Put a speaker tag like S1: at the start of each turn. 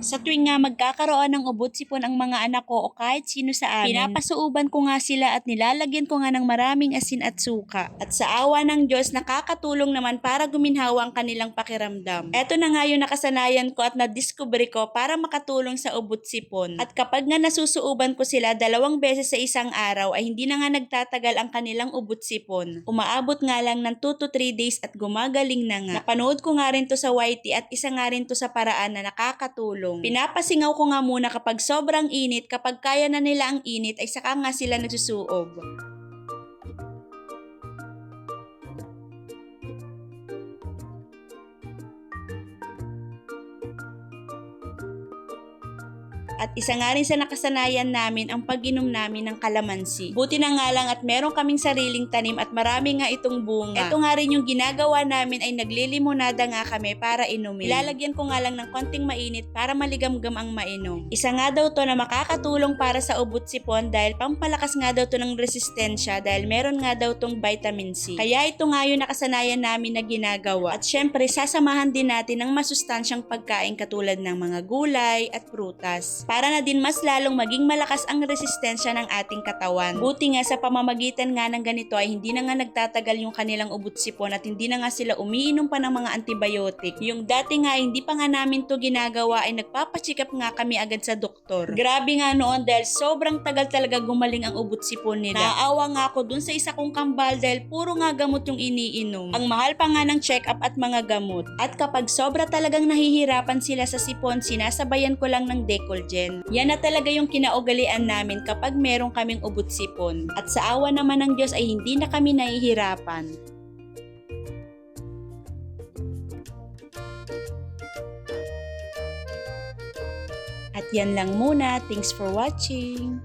S1: Sa tuwing nga magkakaroon ng ubot sipon ang mga anak ko o kahit sino sa amin, pinapasuuban ko nga sila at nilalagyan ko nga ng maraming asin at suka. At sa awa ng Diyos, nakakatulong naman para guminhawa ang kanilang pakiramdam. Eto na nga yung nakasanayan ko at nadiscover ko para makatulong sa ubot sipon. At kapag nga nasusuuban ko sila dalawang beses sa isang araw ay hindi na nga nagtatagal ang kanilang ubot sipon. Umaabot nga lang ng 2 to 3 days at gumagaling na nga. Napanood ko nga rin to sa YT at isa nga rin to sa paraan na nakakatulong. Pinapasingaw ko nga muna kapag sobrang init, kapag kaya na nila ang init ay saka nga sila nagsusuog. At isa nga rin sa nakasanayan namin ang pag-inom namin ng kalamansi. Buti na nga lang at meron kaming sariling tanim at marami nga itong bunga. Ito nga rin yung ginagawa namin ay naglilimonada nga kami para inumin. Ilalagyan ko nga lang ng konting mainit para maligamgam ang mainom. Isa nga daw to na makakatulong para sa ubot sipon dahil pampalakas nga daw to ng resistensya dahil meron nga daw tong vitamin C. Kaya ito nga yung nakasanayan namin na ginagawa. At syempre sasamahan din natin ng masustansyang pagkain katulad ng mga gulay at prutas para na din mas lalong maging malakas ang resistensya ng ating katawan. Buti nga sa pamamagitan nga ng ganito ay hindi na nga nagtatagal yung kanilang ubot sipon at hindi na nga sila umiinom pa ng mga antibiotic. Yung dati nga hindi pa nga namin to ginagawa ay nagpapachikap nga kami agad sa doktor. Grabe nga noon dahil sobrang tagal talaga gumaling ang ubot sipon nila. Naawa nga ako dun sa isa kong kambal dahil puro nga gamot yung iniinom. Ang mahal pa nga ng check-up at mga gamot. At kapag sobra talagang nahihirapan sila sa sipon, sinasabayan ko lang ng Decolgen. Yan na talaga yung kinaugalian namin kapag meron kaming ubot sipon. At sa awa naman ng Diyos ay hindi na kami nahihirapan. At yan lang muna. Thanks for watching.